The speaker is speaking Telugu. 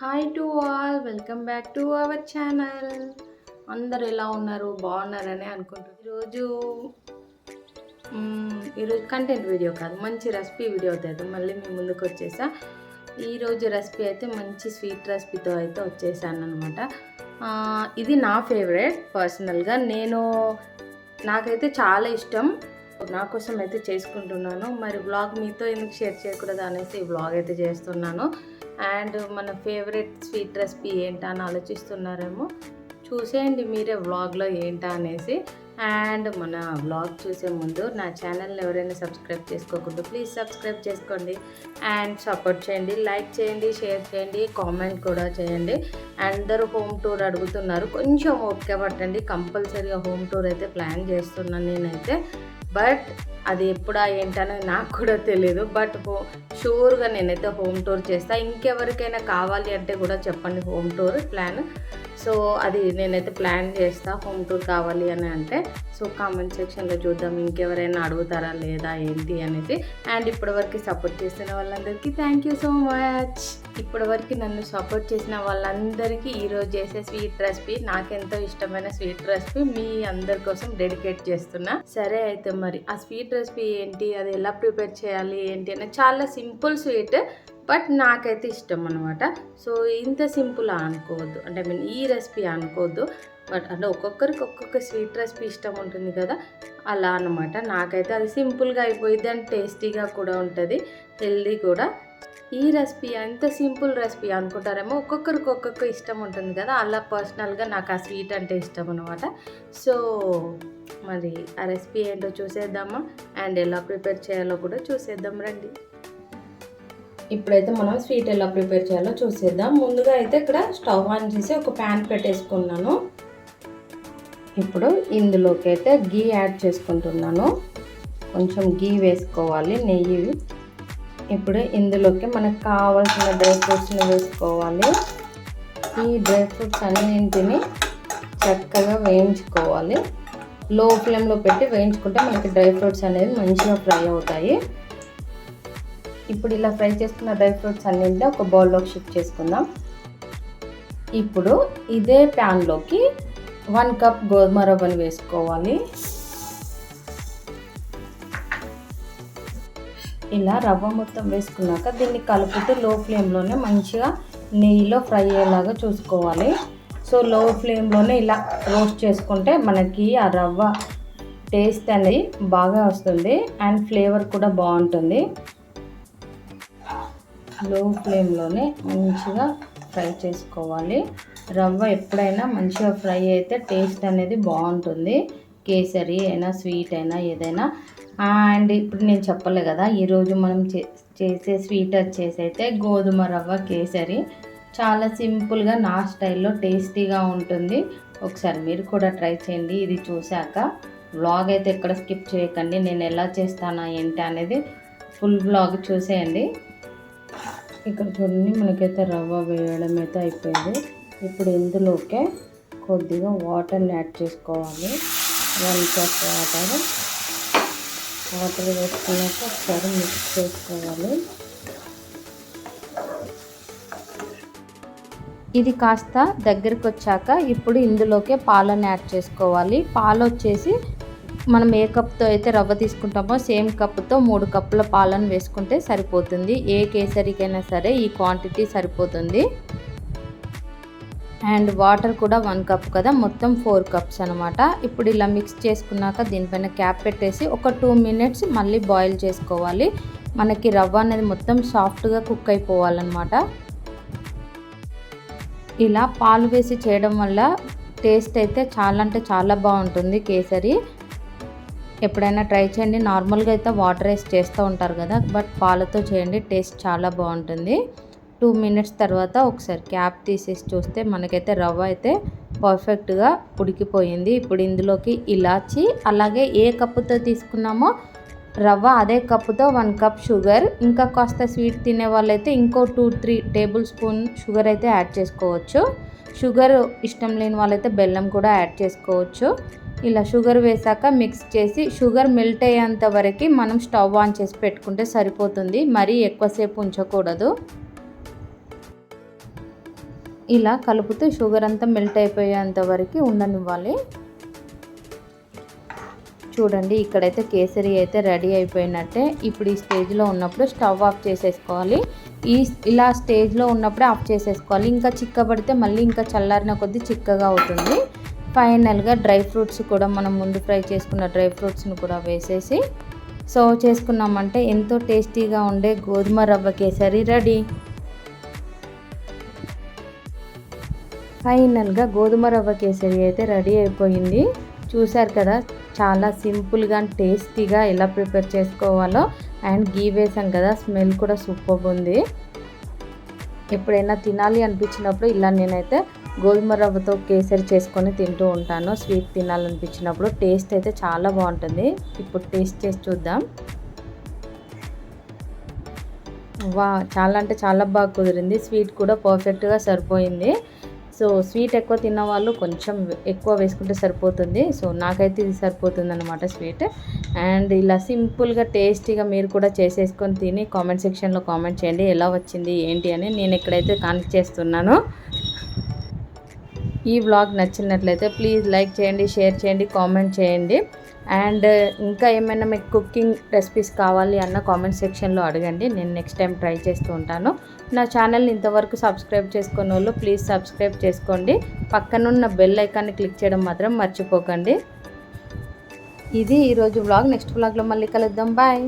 Hi to all welcome back to our channel అందరు ఎలా ఉన్నారు? బాగున్నారని అనుకుంటున్నారు ఈరోజు ఈరోజు కంటెంట్ వీడియో కాదు మంచి రెసిపీ వీడియో అవుతుంది మళ్ళీ మీ ముందుకు వచ్చేసా. ఈరోజు రెసిపీ అయితే మంచి స్వీట్ రెసిపీతో అయితే వచ్చేసాను అనమాట ఇది నా ఫేవరెట్ పర్సనల్గా నేను నాకైతే చాలా ఇష్టం. నా కోసం అయితే చేసుకుంటున్నాను. మరి బ్లాగ్ మీతో ఎందుకు షేర్ చేయకూడదు అనేసి ఈ బ్లాగ్ అయితే చేస్తున్నాను. అండ్ మన ఫేవరెట్ స్వీట్ రెసిపీ ఏంటా అని ఆలోచిస్తున్నారేమో చూసేయండి మీరే వ్లాగ్లో ఏంటా అనేసి. అండ్ మన వ్లాగ్ చూసే ముందు నా ఛానల్ని ఎవరైనా సబ్స్క్రైబ్ చేసుకోకుండా ప్లీజ్ సబ్స్క్రైబ్ చేసుకోండి. అండ్ సపోర్ట్ చేయండి లైక్ చేయండి షేర్ చేయండి కామెంట్ కూడా చేయండి. అందరూ హోమ్ టూర్ అడుగుతున్నారు. కొంచెం ఓపిక పట్టండి. కంపల్సరీగా హోమ్ టూర్ అయితే ప్లాన్ చేస్తున్నాను నేనైతే. బట్ అది ఎప్పుడా ఏంటనేది నాకు కూడా తెలియదు బట్ హో షూర్గా నేనైతే హోమ్ టూర్ చేస్తాను ఇంకెవరికైనా కావాలి అంటే కూడా చెప్పండి హోమ్ టూర్ ప్లాన్. సో అది నేనైతే ప్లాన్ చేస్తా హోమ్ టూర్ కావాలి అని అంటే. సో కామెంట్ సెక్షన్లో చూద్దాం ఇంకెవరైనా అడుగుతారా లేదా ఏంటి అనేసి అండ్ ఇప్పటివరకు సపోర్ట్ చేసిన వాళ్ళందరికీ థ్యాంక్ యూ సో మచ్ ఇప్పటివరకు నన్ను సపోర్ట్ చేసిన వాళ్ళందరికీ ఈరోజు చేసే స్వీట్ రెసిపీ నాకెంతో ఇష్టమైన స్వీట్ రెసిపీ మీ అందరి కోసం డెడికేట్ చేస్తున్నా. సరే అయితే మరి ఆ స్వీట్ రెసిపీ ఏంటి అది ఎలా ప్రిపేర్ చేయాలి ఏంటి అనేది చాలా సింపుల్ స్వీట్. బట్ నాకైతే ఇష్టం అనమాట సో ఇంత సింపుల్ అనుకోవద్దు. అంటే ఐ మీన్ ఈ రెసిపీ అనుకోవద్దు. బట్ అంటే ఒక్కొక్కరికి ఒక్కొక్క స్వీట్ రెసిపీ ఇష్టం ఉంటుంది కదా. అలా అనమాట నాకైతే అది సింపుల్గా అయిపోయింది అండ్ టేస్టీగా కూడా ఉంటుంది. హెల్దీ కూడా. ఈ రెసిపీ ఎంత సింపుల్ రెసిపీ అనుకుంటారేమో ఒక్కొక్కరికి ఒక్కొక్క ఇష్టం ఉంటుంది కదా. అలా పర్సనల్గా నాకు ఆ స్వీట్ అంటే ఇష్టం అనమాట సో మరి ఆ రెసిపీ ఏంటో చూసేద్దామా? అండ్ ఎలా ప్రిపేర్ చేయాలో కూడా చూసేద్దాం రండి. ఇప్పుడైతే మనం స్వీట్ ఎలా ప్రిపేర్ చేయాలో చూసేద్దాం. ముందుగా అయితే ఇక్కడ స్టవ్ ఆన్ చేసి ఒక ప్యాన్ పెట్టేసుకున్నాను. ఇప్పుడు ఇందులోకి అయితే గీ యాడ్ చేసుకుంటున్నాను. కొంచెం గీ వేసుకోవాలి నెయ్యి. ఇప్పుడు ఇందులోకి మనకు కావాల్సిన డ్రై ఫ్రూట్స్ని వేసుకోవాలి. ఈ డ్రై ఫ్రూట్స్ అన్నింటిని చక్కగా వేయించుకోవాలి. లో ఫ్లేమ్లో పెట్టి వేయించుకుంటే మనకి డ్రై ఫ్రూట్స్ అనేవి మంచిగా ఫ్రై అవుతాయి. ఇప్పుడు ఇలా ఫ్రై చేసుకున్న డ్రై ఫ్రూట్స్ అన్నింటినీ ఒక బౌల్లోకి షిఫ్ట్ చేసుకుందాం. ఇప్పుడు ఇదే ప్యాన్లోకి వన్ కప్ గోధుమ రవ్వను వేసుకోవాలి. ఇలా రవ్వ మొత్తం వేసుకున్నాక దీన్ని కలుపుతూ లో ఫ్లేమ్లోనే మంచిగా నెయ్యిలో ఫ్రై అయ్యేలాగా చూసుకోవాలి. సో లో ఫ్లేమ్లోనే ఇలా రోస్ట్ చేసుకుంటే మనకి ఆ రవ్వ టేస్ట్ అనేది బాగా వస్తుంది. అండ్ ఫ్లేవర్ కూడా బాగుంటుంది. లో ఫ్లేమ్లోనే మంచిగా ఫ్రై చేసుకోవాలి. రవ్వ ఎప్పుడైనా మంచిగా ఫ్రై అయితే టేస్ట్ అనేది బాగుంటుంది. కేసరి అయినా స్వీట్ అయినా ఏదైనా. అండ్ ఇప్పుడు నేను చెప్పలే కదా ఈరోజు మనం చే చేసే స్వీట్ వచ్చేసి అయితే గోధుమ రవ్వ కేసరి. చాలా సింపుల్గా నా స్టైల్లో టేస్టీగా ఉంటుంది. ఒకసారి మీరు కూడా ట్రై చేయండి. ఇది చూశాక వ్లాగ్ అయితే ఎక్కడ స్కిప్ చేయకండి. నేను ఎలా చేస్తానా ఏంటి అనేది ఫుల్ వ్లాగ్ చూసేయండి. ఇక్కడ చూడండి మనకైతే రవ్వ వేయడం అయితే అయిపోయింది. ఇప్పుడు ఇందులోకే కొద్దిగా వాటర్ని యాడ్ చేసుకోవాలి. వన్ కప్ వాటర్ వాటర్ వేసుకున్నాక ఒకసారి మిక్స్ చేసుకోవాలి. ఇది కాస్త దగ్గరికి వచ్చాక ఇప్పుడు ఇందులోకే పాలను యాడ్ చేసుకోవాలి. పాలు వచ్చేసి మనం ఏ కప్తో అయితే రవ్వ తీసుకుంటామో సేమ్ కప్తో మూడు కప్పుల పాలను వేసుకుంటే సరిపోతుంది. ఏ కేసరికైనా సరే ఈ క్వాంటిటీ సరిపోతుంది. అండ్ వాటర్ కూడా వన్ కప్ కదా మొత్తం ఫోర్ కప్స్ అనమాట ఇప్పుడు ఇలా మిక్స్ చేసుకున్నాక దీనిపైన క్యాప్ పెట్టేసి ఒక టూ మినిట్స్ మళ్ళీ బాయిల్ చేసుకోవాలి. మనకి రవ్వ అనేది మొత్తం సాఫ్ట్గా కుక్ అయిపోవాలన్నమాట. ఇలా పాలు వేసి చేయడం వల్ల టేస్ట్ అయితే చాలా అంటే చాలా బాగుంటుంది కేసరి. ఎప్పుడైనా ట్రై చేయండి. నార్మల్గా అయితే వాటర్ వేసి చేస్తూ ఉంటారు కదా బట్ పాలతో చేయండి. టేస్ట్ చాలా బాగుంటుంది. టూ మినిట్స్ తర్వాత ఒకసారి క్యాప్ తీసేసి చూస్తే మనకైతే రవ్వ అయితే పర్ఫెక్ట్గా ఉడికిపోయింది. ఇప్పుడు ఇందులోకి ఇలాచి అలాగే ఏ కప్పుతో తీసుకున్నామో రవ్వ అదే కప్పుతో వన్ కప్ షుగర్ ఇంకా కాస్త స్వీట్ తినే వాళ్ళైతే ఇంకో two three tablespoon sugar అయితే యాడ్ చేసుకోవచ్చు. షుగర్ ఇష్టం లేని వాళ్ళైతే బెల్లం కూడా యాడ్ చేసుకోవచ్చు. ఇలా షుగర్ వేసాక మిక్స్ చేసి షుగర్ మెల్ట్ అయ్యేంత వరకు మనం స్టవ్ ఆన్ చేసి పెట్టుకుంటే సరిపోతుంది. మరీ ఎక్కువసేపు ఉంచకూడదు. ఇలా కలుపుతూ షుగర్ అంతా మెల్ట్ అయిపోయేంత వరకు ఉండనివ్వాలి. చూడండి ఇక్కడైతే కేసరి అయితే రెడీ అయిపోయినట్టే. ఇప్పుడు ఈ స్టేజ్లో ఉన్నప్పుడు స్టవ్ ఆఫ్ చేసేసుకోవాలి. ఈ ఇలా స్టేజ్లో ఉన్నప్పుడే ఆఫ్ చేసేసుకోవాలి. ఇంకా చిక్కబడితే మళ్ళీ ఇంకా చల్లారిన కొద్దీ చిక్కగా అవుతుంది. ఫైనల్గా డ్రై ఫ్రూట్స్ కూడా మనం ముందు ఫ్రై చేసుకున్న డ్రై ఫ్రూట్స్ని కూడా వేసేసి సర్వ్ చేసుకున్నామంటే ఎంతో టేస్టీగా ఉండే గోధుమ రవ్వ కేసరి రెడీ. ఫైనల్గా గోధుమ రవ్వ కేసరి అయితే రెడీ అయిపోయింది. చూశారు కదా చాలా సింపుల్గా టేస్టీగా ఎలా ప్రిపేర్ చేసుకోవాలో అండ్ గీ వేసాం కదా స్మెల్ కూడా సూపర్ ఉంది. ఎప్పుడైనా తినాలి అనిపించినప్పుడు ఇలా నేనైతే గోధుమ రవ్వతో కేసరి చేసుకొని తింటూ ఉంటాను. స్వీట్ తినాలనిపించినప్పుడు టేస్ట్ అయితే చాలా బాగుంటుంది. ఇప్పుడు టేస్ట్ చేసి చూద్దాం. వా చాలా అంటే చాలా బాగా కుదిరింది. స్వీట్ కూడా పర్ఫెక్ట్గా సరిపోయింది. సో స్వీట్ ఎక్కువ తిన్న వాళ్ళు కొంచెం ఎక్కువ వేసుకుంటే సరిపోతుంది. సో నాకైతే ఇది సరిపోతుంది అనమాట స్వీట్. అండ్ ఇలా సింపుల్గా టేస్టీగా మీరు కూడా చేసేసుకొని తిని కామెంట్ సెక్షన్లో కామెంట్ చేయండి. ఎలా వచ్చింది ఏంటి అని నేను ఇక్కడైతే కనెక్ట్ చేస్తున్నాను. ఈ వ్లాగ్ నచ్చినట్లయితే ప్లీజ్ లైక్ చేయండి షేర్ చేయండి కామెంట్ చేయండి. అండ్ ఇంకా ఏమైనా మీకు కుకింగ్ రెసిపీస్ కావాలి అన్న కామెంట్ సెక్షన్లో అడగండి. నేను నెక్స్ట్ టైం ట్రై చేస్తూ ఉంటాను. నా ఛానల్ని ఇంతవరకు సబ్స్క్రైబ్ చేసుకున్న వాళ్ళు ప్లీజ్ సబ్స్క్రైబ్ చేసుకోండి. పక్కనున్న బెల్ ఐకాన్ని క్లిక్ చేయడం మాత్రం మర్చిపోకండి. ఇది ఈరోజు వ్లాగ్. నెక్స్ట్ వ్లాగ్లో మళ్ళీ కలుద్దాం. బాయ్.